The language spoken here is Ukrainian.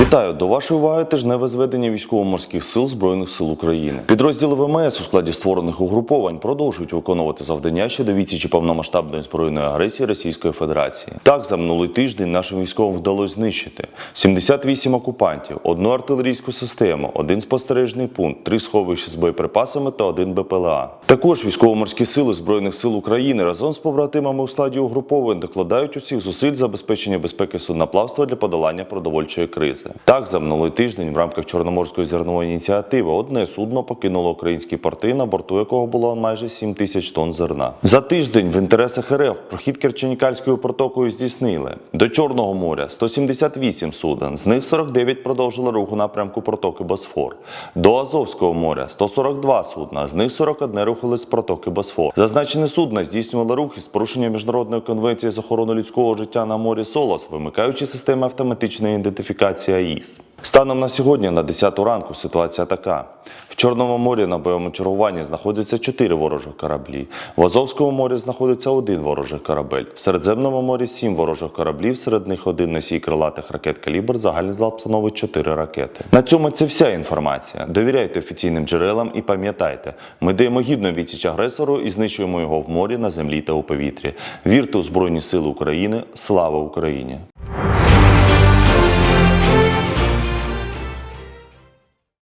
Вітаю до вашої уваги тижневе зведення військово-морських сил Збройних сил України. Підрозділи ВМС у складі створених угруповань продовжують виконувати завдання щодо відсічі повномасштабної збройної агресії Російської Федерації. Так, за минулий тиждень нашим військовим вдалося знищити 78 окупантів, одну артилерійську систему, один спостережний пункт, три сховища з боєприпасами та один БПЛА. Також військово-морські сили Збройних сил України разом з побратимами у складі угруповань докладають усіх зусиль забезпечення безпеки судноплавства для подолання продовольчої кризи. Так, за минулий тиждень в рамках Чорноморської зернової ініціативи одне судно покинуло українські порти, на борту якого було майже 7 тисяч тонн зерна. За тиждень в інтересах РФ прохід Керченікальською протокою здійснили до Чорного моря 178 суден, з них 49 продовжили рух у напрямку протоки Босфор. До Азовського моря 142 судна, з них 41 рухались з протоки Босфор. Зазначені судна здійснювали рух із порушенням міжнародної конвенції з охорони людського життя на морі СОЛОС, вимикаючи системи автоматичної ідентифікації АІС. Станом на сьогодні, на 10 ранку, ситуація така: в Чорному морі на бойовому чергуванні знаходиться 4 ворожих кораблі. В Азовському морі знаходиться один ворожий корабель. В Середземному морі 7 ворожих кораблів, серед них один носій крилатих ракет калібр, загальний залп становить 4 ракети. На цьому це вся інформація. Довіряйте офіційним джерелам і пам'ятайте, ми даємо гідну відсіч агресору і знищуємо його в морі, на землі та у повітрі. Вірте у Збройні Сили України. Слава Україні!